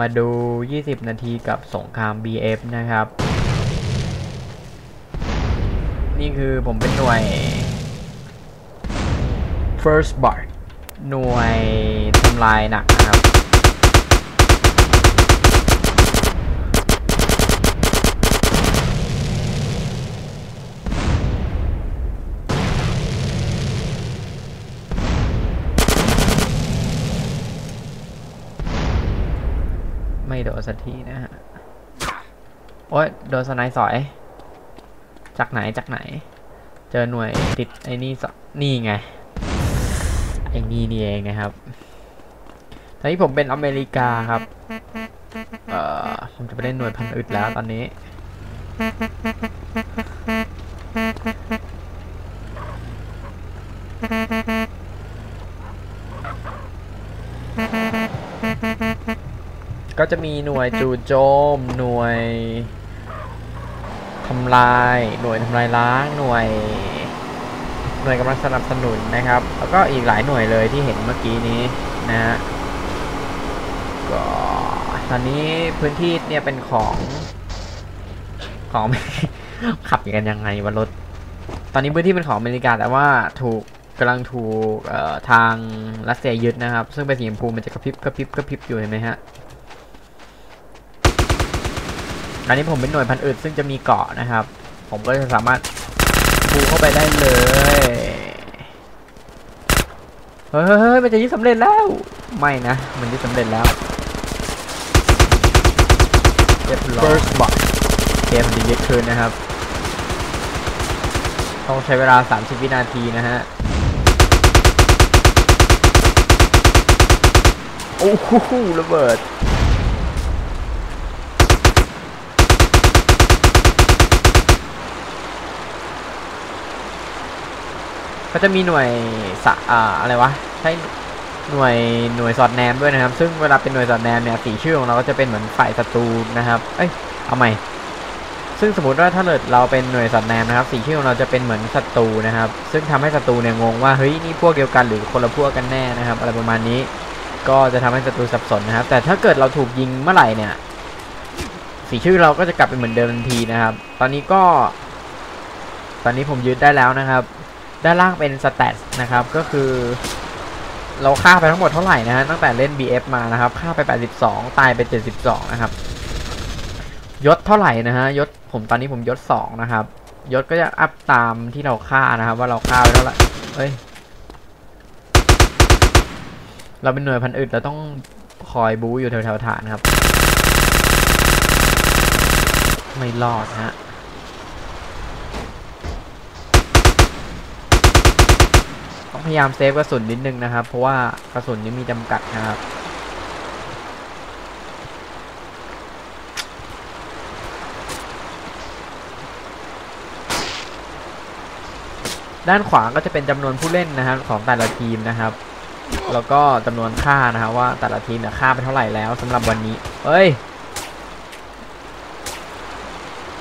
มาดู 20 นาทีกับสงคราม BF นะครับ นี่คือผมเป็นหน่วย First Bar หน่วยทำลายหนักนะครับ โดนสักทีนะฮะ โอ๊ยโดนสไนด์สอย จากไหนจากไหน เจอหน่วยติดไอ้นี่สนี่ไง ไอ้นี่นี่เองนะครับ ตอนนี้ผมเป็นอเมริกาครับ เอ่อ ผมจะไปเล่นหน่วยพันอึดแล้วตอนนี้ ก็จะมีหน่วยจู่โจม หน่วยทำลาย หน่วยทำลายล้าง หน่วย หน่วยกำลังสนับสนุนนะครับ แล้วก็อีกหลายหน่วยเลยที่เห็นเมื่อกี้นี้นะฮะก็ตอนนี้พื้นที่เนี่ยเป็นของของขับกันยังไงวะรถ ตอนนี้พื้นที่เป็นของอเมริกาแต่ว่าถูกกำลังถูกทางรัสเซียยึดนะครับ ซึ่งเป็นสีชมพูมันจะกระพริบกระพริบกระพริบอยู่เห็นไหมฮะ อันนี้ผมเป็นหน่วยพันอึดซึ่งจะมีเกาะนะครับ ผมก็จะสามารถปูเข้าไปได้เลย เฮ้ยเฮ้ยเฮ้ยมันจะยึดสำเร็จแล้ว ไม่นะ มันยึดสำเร็จแล้วเรียบร้อย first box เกมมันจะยึดคืนนะครับ ต้องใช้เวลา 30 วินาทีนะฮะโอ้โหระเบิด ก็จะมีหน่วยสะอ่าอะไรวะใช่หน่วยหน่วยสอดแนมด้วยนะครับ ซึ่งเวลาเป็นหน่วยสอดแนมเนี่ยสีชื่อของเราก็จะเป็นเหมือนฝ่ายศัตรูนะครับ เอ้ยเอาใหม่ ซึ่งสมมติว่าถ้าเกิดเราเป็นหน่วยสอดแนมนะครับ สีชื่อของเราจะเป็นเหมือนศัตรูนะครับ ซึ่งทำให้ศัตรูเนี่ยงงว่าเฮ้ยนี่พวกเดียวกันหรือคนละพวกกันแน่นะครับ อะไรประมาณนี้ ก็จะทำให้ศัตรูสับสนนะครับ แต่ถ้าเกิดเราถูกยิงเมื่อไหร่เนี่ย สีชื่อเราก็จะกลับเป็นเหมือนเดิมทันทีนะครับ ตอนนี้ก็ ตอนนี้ผมยึดได้แล้วนะครับ ด้านล่างเป็นสเตตนะครับก็คือ เราฆ่าไปทั้งหมดเท่าไหร่นะฮะตั้งแต่เล่น BF มานะครับฆ่าไป 82 ตายไป 72 นะครับ ยศเท่าไหร่นะฮะยศผมตอนนี้ผมยศ 2 นะครับ ยศก็จะอัพตามที่เราฆ่านะครับ ว่าเราฆ่าไปเท่าไหร่เอ้ยเราเป็นหน่วยพันอึดเราต้องคอยบู๊อยู่แถวๆฐานครับ ไม่รอดฮะ ต้อง พยายามเซฟกระสุนนิดนึงนะครับ เพราะว่ากระสุนนี้มีจำกัดนะครับด้านขวาก็จะเป็นจำนวนผู้เล่นนะครับของแต่ละทีมนะครับ แล้วก็จำนวนค่านะครับว่าแต่ละทีมเนี่ยค่าไปเท่าไหร่แล้วสำหรับวันนี้ เอ้ย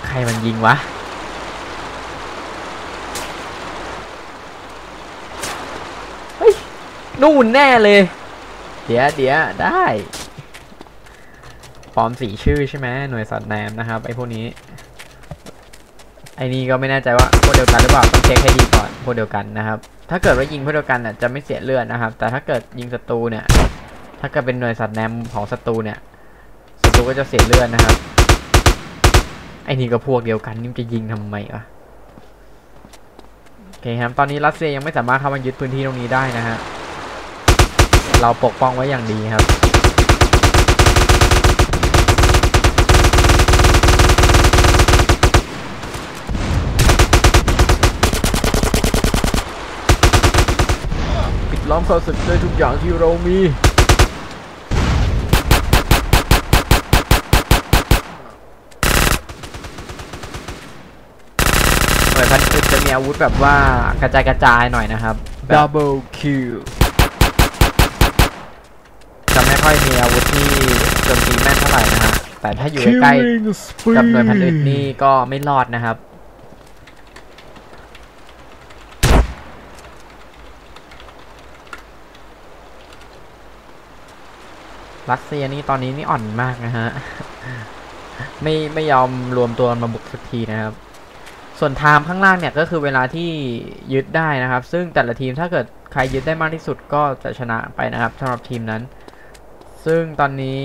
ใครมันยิงวะ นู่นแน่เลย เดี๋ยวเดี๋ยวได้ปลอมสีชื่อใช่ไหมหน่วยสอดแนมนะครับไอ้พวกนี้ ไอ้นี่ก็ไม่แน่ใจว่าพวกเดียวกันหรือเปล่าต้องเช็คให้ดีก่อนพวกเดียวกันนะครับ ถ้าเกิดว่ายิงพวกเดียวกันน่ะจะไม่เสียเลือดนะครับ แต่ถ้าเกิดยิงศัตรูเนี่ย ถ้าเกิดเป็นหน่วยสอดแนมของศัตรูเนี่ยศัตรูก็จะเสียเลือดนะครับ ไอ้นี่ก็พวกเดียวกันนี่มจะยิงทำไมวะโอเคครับตอนนี้รัสเซียยังไม่สามารถเข้ามายึดพื้นที่ตรงนี้ได้นะฮะ เราปกป้องไว้อย่างดีครับ ปิดล้อมข้าศึกด้วยทุกอย่างที่เรามีหน่วยพันธุ์จะมีอาวุธแบบว่ากระจายกระจายหน่อยนะครับ Double kill จะ ไม่ค่อยมีอาวุธที่โจมตีแม่นเท่าไหร่นะฮะแต่ถ้าอยู่ใกล้ๆกับหน่วยพันธุ์อื่นนี่ก็ไม่รอดนะครับโรัสเซียนี่ตอนนี้นี่อ่อนมากนะฮะ ไม่ไม่ยอมรวมตัวกันมาบุกสักทีนะครับ ส่วนไทม์ข้างล่างเนี่ยก็คือเวลาที่ยึดได้นะครับ ซึ่งแต่ละทีมถ้าเกิดใครยึดได้มากที่สุดก็จะชนะไปนะครับสำหรับทีมนั้น ซึ่งตอนนี้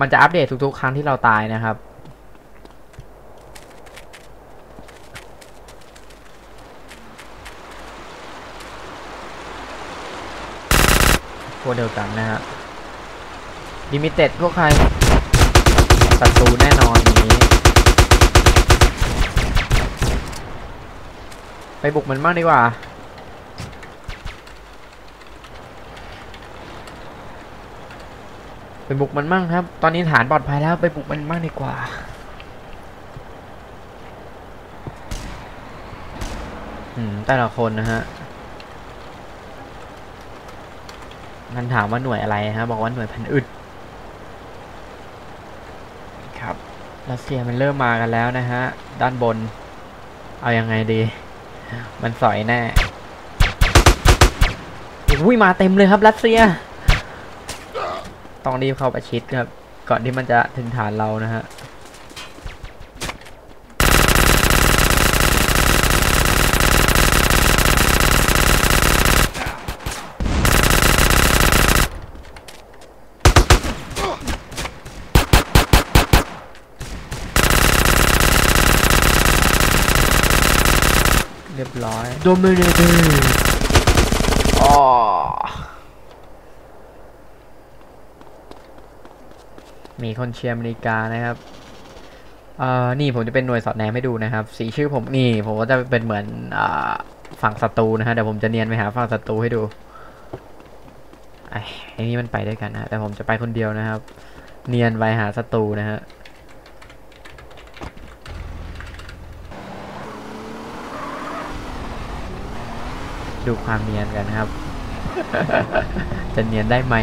มันจะอัปเดตทุกๆ ครั้งที่เราตายนะครับ พวกเดียวกันนะฮะลิมิเต็ดพวกใครศัตรูแน่นอนอย่างนี้ ไปบุกมันบ้างดีกว่า ไปบุกมันบ้างครับ ตอนนี้ฐานปลอดภัยแล้วไปบุกมันบ้างดีกว่า อืมแต่ละคนนะฮะ มันถามว่าหน่วยอะไรฮะ บอกว่าหน่วยพันอึด ครับ รัสเซียมันเริ่มมากันแล้วนะฮะ ด้านบน เอายังไงดี มันสอยแน่อุ้ยมาเต็มเลยครับรัสเซีย ต้องรีบเข้าประชิดครับ ก่อนที่มันจะถึงฐานเรานะฮะเรียบร้อยโดมิเนเตอร์อ๋อ มีคนเชียร์อเมริกานะครับเอ่อนี่ผมจะเป็นหน่วยสอดแนมให้ดูนะครับ สีชื่อผมนี่ผมก็จะเป็นเหมือนอ่าฝั่งศัตรูนะฮะเดี๋ยวผมจะเนียนไปหาฝั่งศัตรูให้ดูไอ้ไอ้นี่มันไปด้วยกันนะแต่ผมจะไปคนเดียวนะครับ เนียนไปหาศัตรูนะฮะดูความเนียนกันนะครับ จะเนียนได้ไหม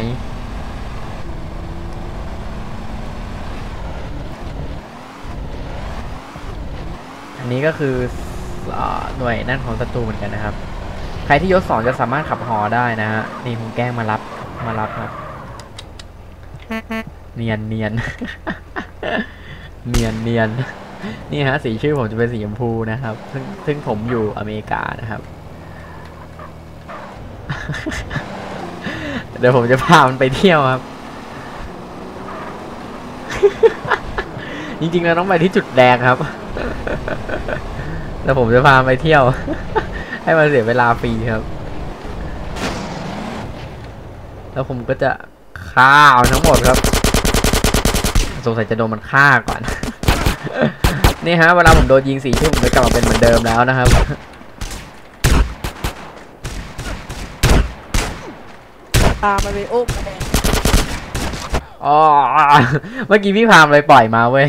อันนี้ก็คือเออหน่วยนั่นของศัตรูเหมือนกันนะครับ ใครที่ยศสองจะสามารถขับหอได้นะฮะนี่ผมแกล้งมารับมารับครับ เนียนเนียนเนียนเนียนนี่ฮะสีชื่อผมจะเป็นสีชมพูนะครับ ซึ่งซึ่งผมอยู่อเมริกานะครับ เดี๋ยวผมจะพามันไปเที่ยวครับ จริงๆเราต้องไปที่จุดแดงครับ แล้วผมจะพามันไปเที่ยว ให้มันเสียเวลาฟรีครับ แล้วผมก็จะฆ่าเอาทั้งหมดครับ สงสัยจะโดนมันฆ่าก่อน นี่ฮะเวลาผมโดนยิงสีชื่อผมจะกลับมาเป็นเหมือนเดิมแล้วนะครับตามมาเลยโอ้มาแดงอ๋อเมื่อกี้พี่พามเลยปล่อยมาเว้ย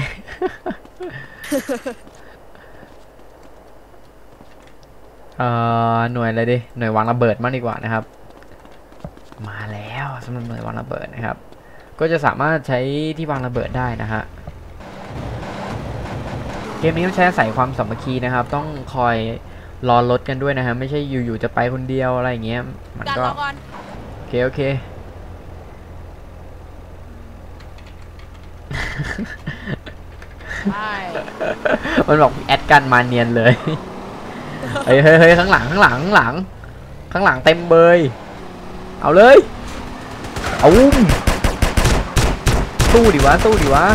เอ่อหน่วยอะไรดิหน่วยวางระเบิดมากดีกว่านะครับ มาแล้วสำหรับหน่วยวางระเบิดนะครับ ก็จะสามารถใช้ที่วางระเบิดได้นะฮะเกมนี้ต้องใช้อาศัยความสามัคคีนะครับ ต้องคอยรอรถกันด้วยนะฮะไม่ใช่อยู่ๆจะไปคนเดียวอะไรอย่างเงี้ยมันกันก็รอก่อนโอเคโอเคใช่มันบอกแอดกันมาเนียนเลย เฮ้ยเฮ้ยเฮ้ยข้างหลังข้างหลังข้างหลัง ข้างหลังเต็มเบยเอาเลยเอาอุ้มสู้ดิวะสู้ดิวะ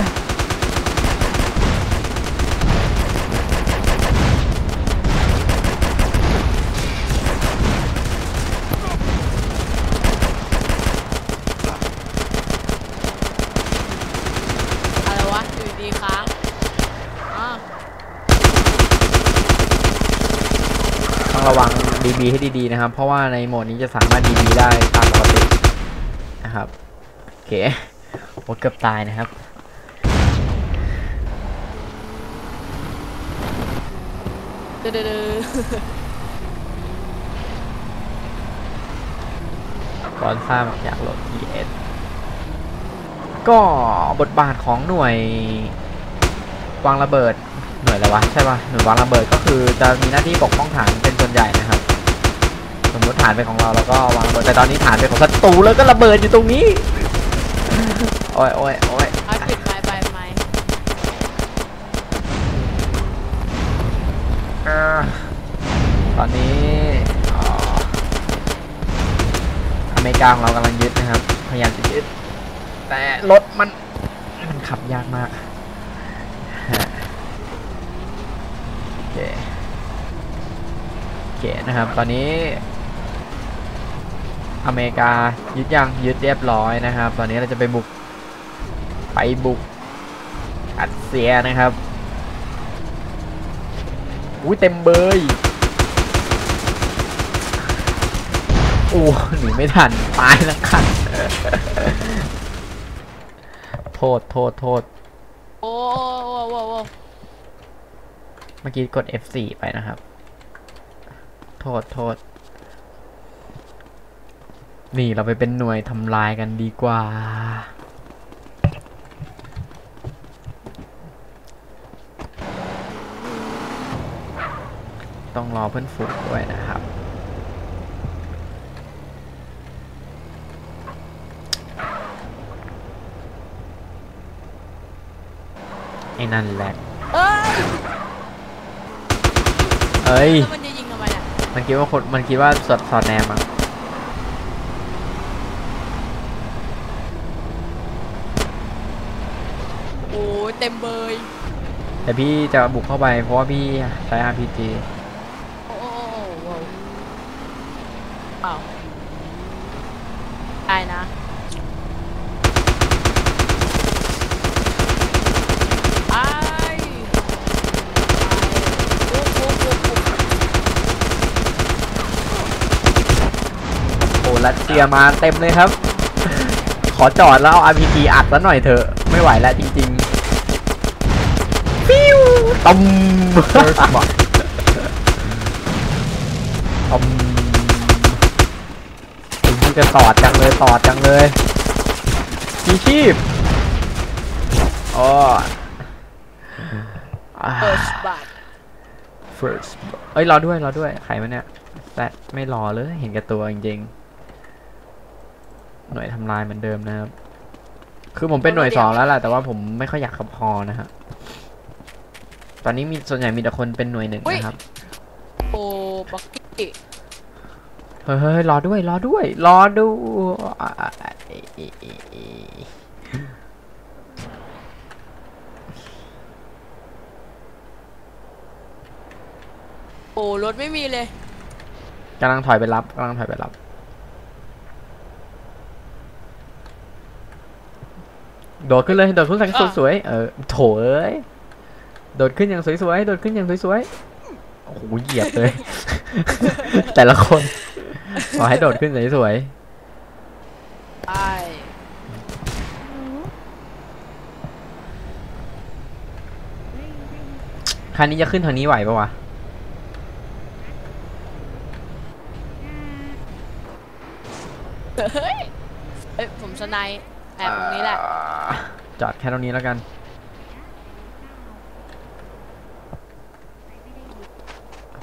อะไรวะอยู่ดีค้างอ๋อ ต้อง ระวัง DB ให้ดีๆนะครับ เพราะว่าในโหมดนี้จะสามารถ DB ได้ตามปกตินะครับโอเคโอ้เกือบตายนะครับเดือดเดือดก่อนทราบอยากโหลด TS ก็บทบาทของหน่วยวางระเบิดหน่วยอะไรวะใช่ปะหน่วยวางระเบิดก็คือจะมีหน้าที่ปกป้องฐานเป็นส่วน ใหญ่นะครับ สมมติฐานเป็นของเราแล้วก็วางระเบิดแต่ตอนนี้ฐานเป็นของศัตรูแล้วก็ระเบิดอยู่ตรงนี้อ้ยโอ้ยโอ้ยเอาปิดไมค์ไปไมค์อ่าตอนนี้อ๋ออเมริกาของเรากำลังยึดนะครับ พยายามจะยึด แต่รถมันมันขับยากมากฮะโอเคโอ เคนะครับ ตอนนี้ อเมริกายึดยังยึดเรียบร้อยนะครับ ตอนนี้เราจะไปบุก ไปบุกอัดเสียนะครับอุ้ยเต็มเบยโอ้หนีไม่ทัน ตายแล้วคันโทษโทษโทษโอ้โหโอ้โหเมื่อกี้กด F4 ไปนะครับ โทษโทษ นี่เราไปเป็นหน่วยทำลายกันดีกว่า ต้องรอเพื่อนฝูงด้วยนะครับ ไอ้นั่นแหละ เอ้ย เอ้ยแล้ว มันจะยิงทำไมเนี่ยมันคิดว่าคนมันคิดว่าสอดสอดแนมอะโอ้ยเต็มเบยแต่พี่จะบุกเข้าไปเพราะว่าพี่ใช้ RPG โอ้โหโอ้โหอ้าวได้นะไอ้โอ้โหโอ้โหโอ้โห โอ้รัสเซียมาเต็มเลยครับ ขอจอดแล้วเอา RPG อัดซะหน่อยเถอะไม่ไหวแล้วจริงๆฟิวตำตำถึงที่จะตอดจังเลยตอดจังเลยมีชีพอ๋ออ่าเปิดบัตร first เอ้ยรอด้วยรอด้วยใครมาเนี่ยแต่ไม่รอเลยเห็นแกับตัวจริงๆ หน่วยทำลายเหมือนเดิมนะครับ คือผมเป็นหน่วยสองแล้วล่ะแต่ว่าผมไม่ค่อยอยากขับพอนะฮะตอนนี้มีส่วนใหญ่มีแต่คนเป็นหน่วยหนึ่งนะครับโอ้บักกี้เฮ้ยเฮ้ยรอด้วยรอด้วยรอดูยโอ้รถไม่มีเลยกำลังถอยไปรับกำลังถอยไปรับ โดดขึ้นเลยโดดขึ้นอย่างสวยๆเออโถเอ้ยโดดขึ้นอย่างสวยๆโดดขึ้นอย่างสวยๆโอ้โหเหยียบเลย แต่ละคนขอให้โดดขึ้นสวยใช่ๆคันนี้จะขึ้นทางนี้ไหวปะวะเฮ้ย เอ้ยผมสไนป์แอบตรงนี้แหละ อ่า จอดแค่ตรงนี้แล้วกัน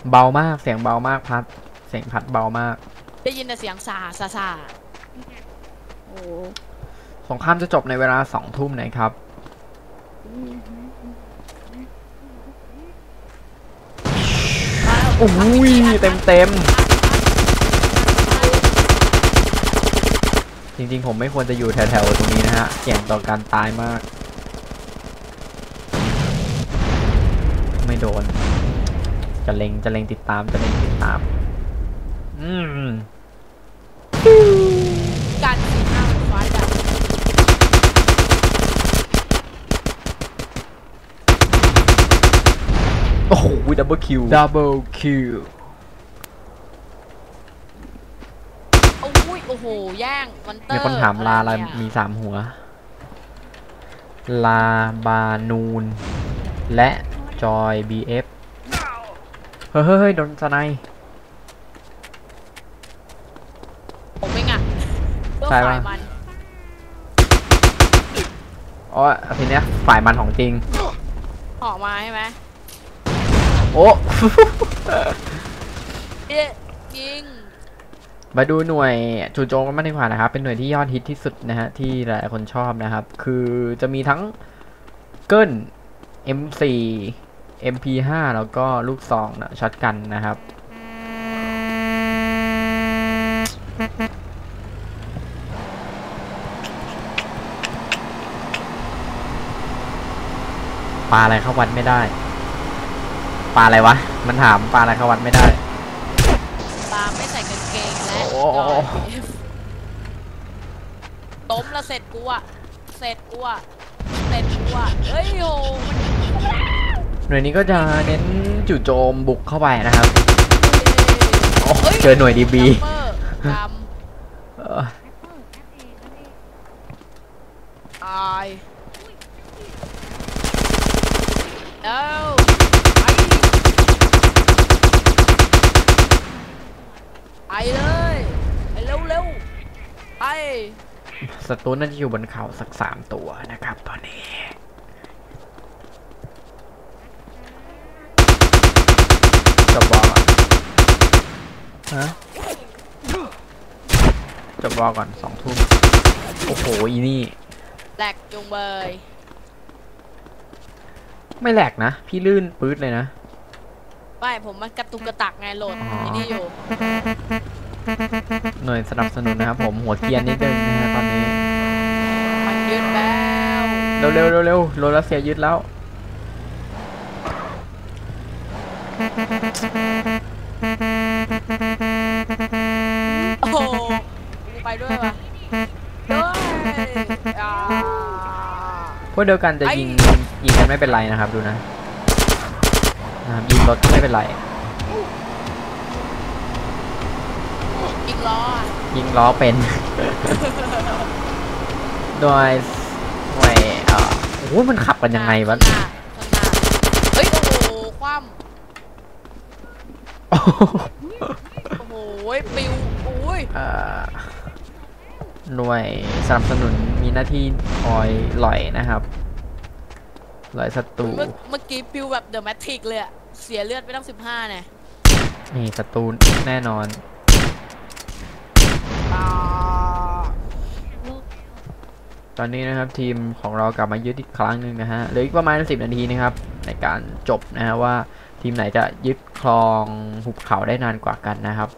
เบามากเสียงเบามากพัด เสียงพัดเบามาก ได้ยินแต่เสียงซาซาซาโอ้สงครามจะจบในเวลาสองทุ่มนะครับ โอ้ยเต็มเต็ม จริงๆ ผมไม่ควรจะอยู่แถวๆ ตรงนี้นะฮะเสี่ยงต่อการตายมาก ไม่โดน จะเล็งจะเล็งติดตามจะเล็งติดตาม อืมการสีหน้ามันคล้ายกันโอ้โหดับเบิลคิวดับเบิลคิว โอ้ยโอ้โห แย่งมอนเตอร์มีคนถามลาลาอะไรเนี่ยมีสามหัว ลาบานูน และจอยบีเอฟเฮ้ยเฮ้ยเฮ้ยโดนสไนป์ผมเองอะเพื่อใช่ฝ่ายปะมันอ๋อทีเนี้ยฝ่ายมันของจริงออกมาใช่ไหมโอ้เอ๊ะยิง มาดูหน่วยจู่โจมกันมากดีกว่านะครับ เป็นหน่วยที่ยอดฮิตที่สุดนะฮะที่หลายคนชอบนะครับ คือจะมีทั้งเกิล M4 MP5 แล้วก็ลูกซองนะช็อตกันนะครับ ปลาอะไรเข้าวัดไม่ได้ ปลาอะไรวะ มันถามปลาอะไรเข้าวัดไม่ได้ ปาไม่ใส่กางเกงและโอ้จอยต้มละเสร็จกูอะเสร็จกูอะเสร็จกูอะเฮ้ยโหมันหน่วยนี้ก็จะเน้นจู่โจมบุกเข้าไปนะครับโอ้ฮ้ยเจอหน่วย DB จัมเปอร์กเออำอายเอ้าไปไปเลยไปเร็วเร็ว ไปศัตรูน่าจะอยู่บนเขาสักสามตัวนะครับตอนนี้จบบอกอนฮะจบบอกก่อนสองทุ่มโอ้โหอีนี่แหลกจุงเบย ไม่แหลกนะ พี่ลื่นปื๊ดเลยนะ ไม่ ผมมันกระตุกกระตักไงโหลดอ๋อไอ้นี่อยู่ หน่วยสนับสนุนนะครับผมหัวเกรียนนิดนึงนะฮะตอนนี้ มันยืดแล้วเร็วเร็วเร็วเร็วโรลัสเซียยึดแล้ว โอ้โหกูไปด้วยวะด้วยอ่าพวกเดียวกันจะไอ้ยิงยิงกันไม่เป็นไรนะครับดูนะนะครับยิงรถก็ไม่เป็นไร อีกล้ออะ ยิงล้อเป็น โดยหน่วยเอ่อโอ้โหมันขับกันยังไงวะ ข้างหน้าข้างหน้าเฮ้ย โอ้โห คว่ำโอ้โหปิวโอ้ย เอ่อหน่วยสนับสนุนมีหน้าที่คอยหล่อยนะครับหล่อยศัตรู เมื่อเมื่อกี้ปิวแบบเดอะแมทริกเลยอะเสียเลือดไปตั้งสิบห้าเนี่ย นี่ศัตรูแน่นอน อ่า ตอนนี้นะครับทีมของเรากลับมายึดอีกครั้งหนึ่งนะฮะเหลืออีกประมาณ 10 นาทีนะครับ ในการจบนะฮะว่าทีมไหนจะยึดครองหุบเขาได้นานกว่ากันนะครับ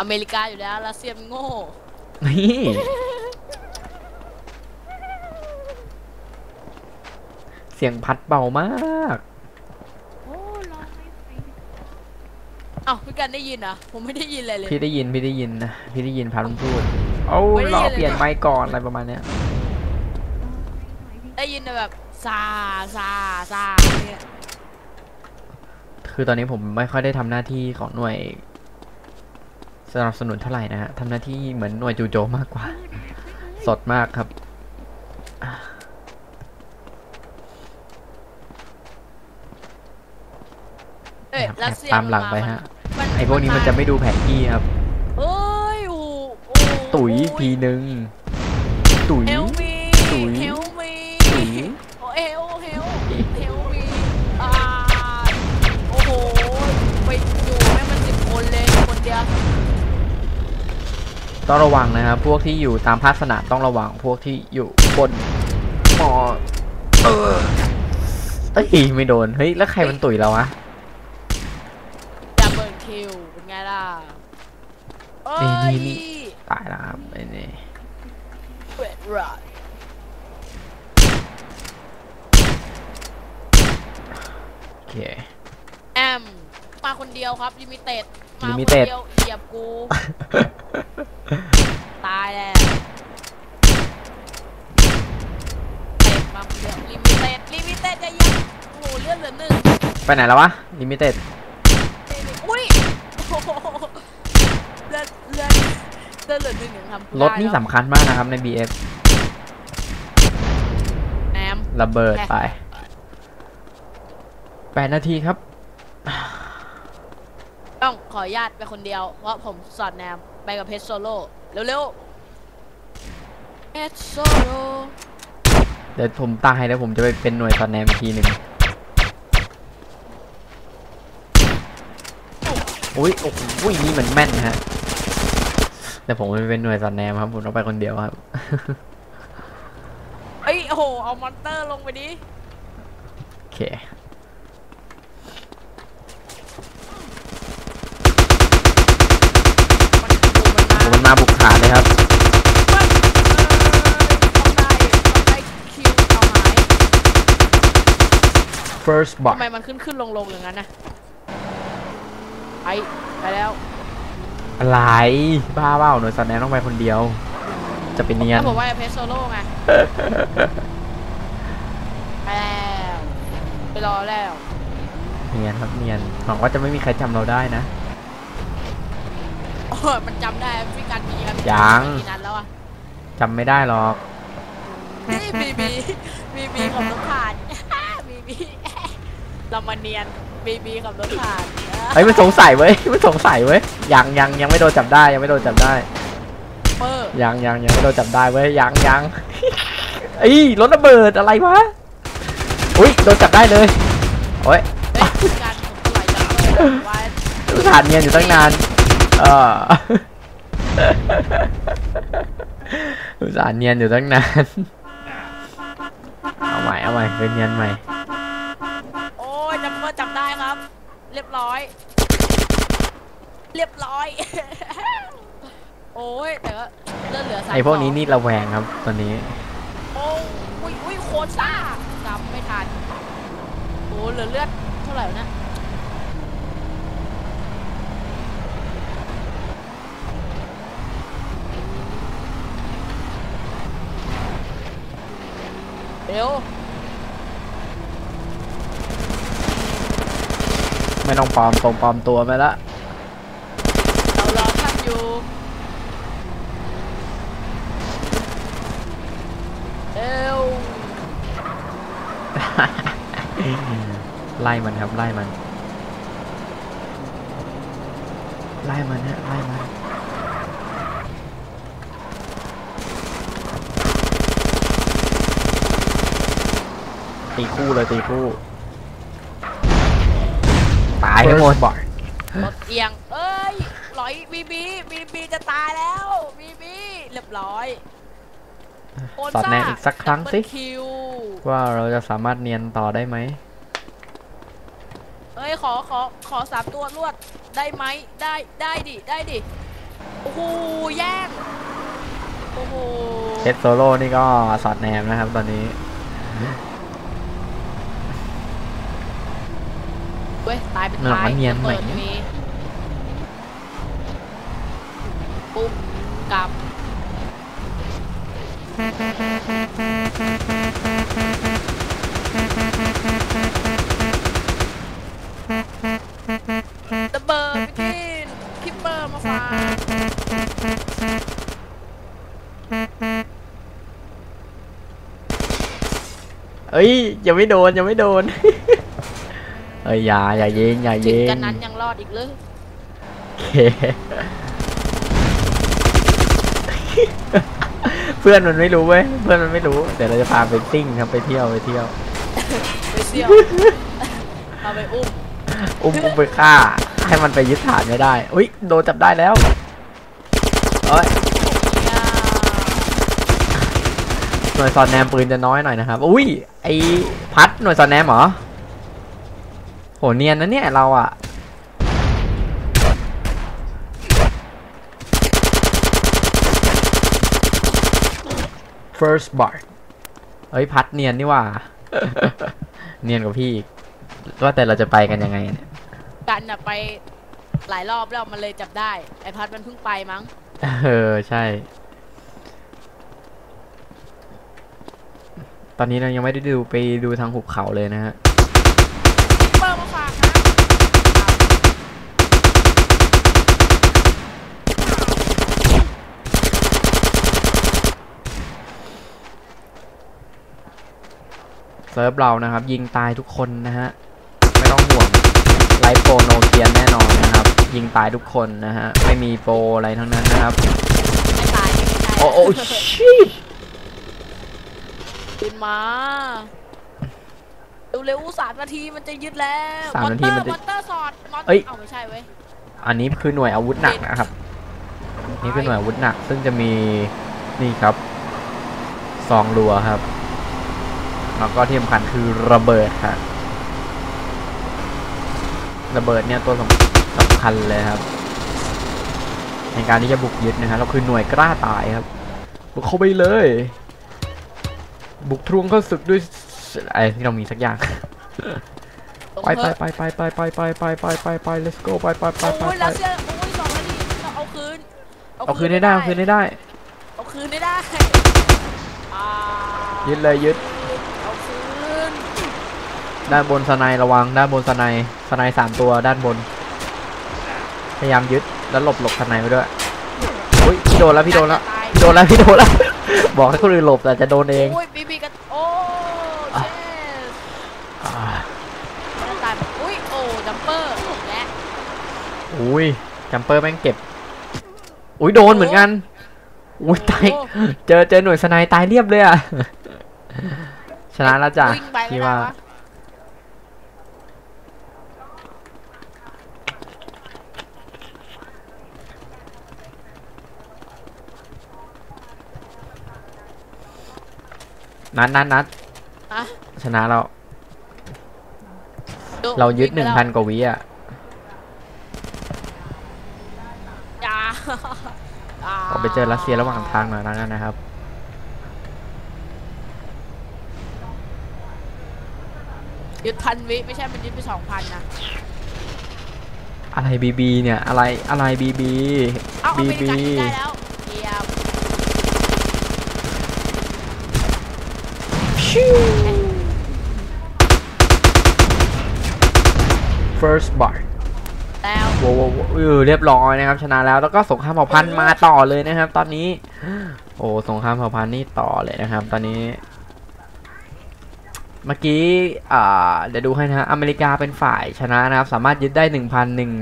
อเมริกาอยู่แล้วรัสเซียมนโง่ นี่เสียงพัดเบามากเอ้าพี่กันได้ยินเหรอะผมไม่ได้ยินเลยเลย พี่ได้ยินพี่ได้ยินนะพี่ได้ยินพัดมันพูด เอาไม่ได้ยินรอเลยเปลี่ยนไมค์ก่อนอะไรประมาณเนี้ยได้ยินแต่แบบซาซาซาเนี่ยคือตอนนี้ผมไม่ค่อยได้ทำหน้าที่ของหน่วย สนับสนุนเท่าไหร่นะฮะทำหน้าที่เหมือนหน่วยจูโจมมากกว่า สดมากครับเอ้ยครับรัสเซียตามหลังไปฮะมันไอพวกนี้มันจะไม่ดูแผนที่ครับ เอ้ยโอ้โหโอ้โห ตุ๋ยทีนึง ตุ๋ยเฮลมีตุ๋ยเฮลมีตุ๋ย โอ้เฮลเฮลเฮลมีอ่าโอ้โห ไปอยู่แม่งมันสิบคนเลยคนเดียวต้องระวังนะครับ พวกที่อยู่ตามภาคสนามต้องระวังพวกที่อยู่บนหอเออเอ้ยไม่โดน เฮ้ย แล้วใครมันตุ๋ยเราวะ ดับเบิลคิวเป็นไงล่ะเอ้นี่ย นี่ ตายแล้วครับไอ้นี่เวทไรโอเค แอม มาคนเดียวครับลิมิเต็ดมาคน Limited เดียวเหยียบกู ตายแล้วเต็ดมาคนเดียวลิมิเต็ดลิมิเต็ดจะเหยียบโอ้โหเลือดเหลือหนึ่งไปไหนแล้ววะลิมิเต็ดอุ้ยโอ้โหเลือดเลือด เหลือหนึ่งยังทำรถนี่สำคัญมากนะครับใน BF แอมระเบิดไปแปดนาทีครับ ต้องขออนุญาตไปคนเดียว เพราะผมสอดแนมไปกับเพชรโซโล่เร็วๆเพชรโซโล่เดี๋ยวผมตายแล้วผมจะไปเป็นหน่วยตอนแนมอีกทีหนึ่งอุ้ยโอ้โหนี่มันแม่นฮะ แต่ผมไม่เป็นหน่วยสอดแนมครับผมต้องไปคนเดียวครับ เอ้ยโอ้โห เอามอนเตอร์ลงไปดิ โอเค มันโอ้โหมันมาผมมันมาบุกฐานเลยครับมันเออต้องได้ต้องได้คิวเอาหาย first bar ทำไมมันขึ้นขึ้นลงลงอย่างนั้นนะไปไปแล้ว อะไรบ้าเปล่าหน่วยสอดแนมต้องไปคนเดียว จะเป็นเนียนถ้าผมว่าเพชโซโล่ไงไปแล้วไปรอแล้วเนียนครับเนียนหวังว่าจะไม่มีใครจำเราได้นะโอ้ยมันจำได้พี่กันมีกันยังกี่นัดแล้วอะจำไม่ได้หรอกนี่บีบีบีบีขับรถผ่านบีบีเรามาเนียนบีบีขับรถผ่าน เฮ้ยมันสงสัยเว้ยมันสงสัยเว้ยยังยังยังไม่โดนจับได้ยังไม่โดนจับได้เปอร์ยังยังยังไม่โดนจับได้เว้ยยังยังเอ้ยรถระเบิดอะไรวะอุ้ยโดนจับได้เลยโอ้ยเฮ้ยพี่กันผมไหลจากเปอร์ว่าอุตส่าห์เนียนอยู่ตั้งนานเอออุตส่าห์เนียนอยู่ตั้งนาน เอาใหม่ เอาใหม่ เป็นเนียนใหม่ เรียบร้อย เรียบร้อย โอ้ยแต่ว่าเลือดเหลือสามไอพวกนี้สงนี่ระแวงครับตอนนี้ โอ้อุ้ยอุ้ยโคตรซ่าจำไม่ทันโอ้เหลือเลือดเท่าไหร่วะนะเร็ว ไม่ต้องปลอมตรงปลอมตัวไปละเรารอท่านอยู่เร็วไล่มันครับไล่มันไล่มันฮะไล่มันตีคู่เลยตีคู่ตายให้หมดบอกรถเอียง เอ้ยร้อยบีบีบีบีจะตายแล้วบีบีเรียบร้อยโสอดแนมอีกสักครั้งสิดับเบิลคิวว่าเราจะสามารถเนียนต่อได้ไหมเอ้ยขอขอขอสามตัวรวดได้ไหมได้ได้ดิได้ดิโอ้โหแย่งโอ้โหเซตโซโล่นี่ก็สอดแนมนะครับตอนนี้ เว้ยตายเป็นหลังตายมันเนียนระเปิดไหมมีปุ๊บกลับระเบิดไปกินคิปเปอร์มาฝากเอ้ยยังไม่โดนยังไม่โดน เอ้ยอย่าอย่ายิงอย่าถึงยิงกันนั้นยังรอดอีกเลยโอเค เพื่อนมันไม่รู้เว้ยเพื่อนมันไม่รู้เดี๋ยวเราจะพาไปซิ่งครับไปเที่ยวไปเที่ยว ไปเสี่ยวเอาไปอุ้มอุ้มอุ้มไปฆ่า ให้มันไปยึดฐานไม่ได้ อุ้ยโดนจับได้แล้วเอ้ยย่าหน่วยสอดแนมปืนจะน้อยหน่อยนะครับ อุ้ยไอพัดหน่วยสอดแนมเหรอโห เนียนนะเนี่ยเราอะ first bar เอ้ยพัดเนียนนี่หว่า เนียนกว่าพี่อีกว่าแต่เราจะไปกันยังไงเนี่ยกันน่ะไปหลายรอบแล้วมันเลยจับได้ ไอพัดมันเพิ่งไปมั้ง เออ ใช่ ตอนนี้เรายังไม่ได้ดูไปดูทางหุบเขาเลยนะฮะ คิปเปอร์มาฝากนะ เซิร์ฟเรานะครับ ยิงตายทุกคนนะฮะ ไม่ต้องห่วงไลฟ์โปรโนเกียนแน่นอนนะครับ ยิงตายทุกคนนะฮะ ไม่มีโปรอะไรทั้งนั้นนะครับ ไม่ตายไม่ใช่โอ้โอ้ชิตขึ้นมาเร็วๆสามนาทีมันจะยึดแล้วสามนาทีมันจะมอนเตอร์สอดมอนเอ้ยเอาไม่ใช่เว้ยอันนี้คือหน่วยอาวุธหนักนะครับ นี่คือหน่วยอาวุธหนัก ซึ่งจะมีนี่ครับซองรัวครับ แล้วก็ที่สำคัญคือระเบิดครับระเบิดเนี่ยตัวสำสำคัญเลยครับ ในการที่จะบุกยึดนะฮะเราคือหน่วยกล้าตายครับ บุกเข้าไปเลย บุกทวงเข้าศึกด้วยไอ้ที่เรามีสักอย่างลงไปเถไปอะไปไปไปไปไปไปไปไปไป let's go ไปไปไปไปโอ้ยไปรัสเซียโอ้ยสองนาทีเราเอาคืนเอาคืนให้ได้เอาคืนให้ได้เอาคืนให้ได้อ่ายึดเลยยึดเอาคืน ด้านบนสไนด์ระวัง ด้านบนสไนด์สไนด์สามตัวด้านบน พยายามยึดแล้วหลบหลบสไนด์ไปด้วยอุ้ยพี่โดนแล้วพี่โดนแล้วตายพี่โดนแล้วพี่โดนแล้ว บอกให้คนอื่นหลบแต่จะโดนเอง โอ้ยบีบีกันโอ้เชสอ่ามันตายอุ้ยโอ้จัมเปอร์และอุ้ยจัมเปอร์แม่งเก็บ อุ้ยโดนเหมือนกัน อุ้ยตายโอ้เจอเจอหน่วยสไนด์ตายเรียบเลยอะ ชนะแล้วจ้ะวิ่งไปพี่ไม่ได้ว่า นัดนัดนัดอะชนะเราดูเรายึดหวิ่นึ่งไปพันแล้วกว่าวิอะอย่าเราไปเจอรัสเซียระหว่างทางหน่อยแล้วกันนะครับ ยึดพันวิไม่ใช่มันยึดไปสองพันนะ อะไรบีบีเนี่ย อะไรอะไรบีบี เอาอบีเมริบีกันยึดได้แล้วเยี่ยม first bar แล้วโว้โว้โว้เออเรียบร้อยนะครับชนะแล้วแล้วก็สงครามเผ่าพันธุ์มาต่อเลยนะครับ ตอนนี้ โอ้สงครามเผ่าพันธุ์นี่ต่อเลยนะครับ ตอนนี้ เมื่อกี้อ่าเดี๋ยวดูให้นะฮะอเมริกาเป็นฝ่ายชนะนะครับ สามารถยึดได้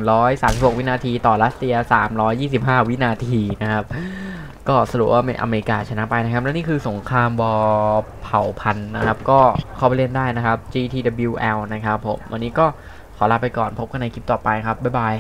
1,136 วินาที ต่อรัสเซีย 325 วินาทีนะครับ ก็สรุปว่าอเมริกาชนะไปนะครับ และนี่คือสงครามบอเผ่าพันธุ์นะครับ ก็เข้าไปเล่นได้นะครับ GTWL นะครับผม วันนี้ก็ขอลาไปก่อนพบกันในคลิปต่อไปครับ บ๊ายบาย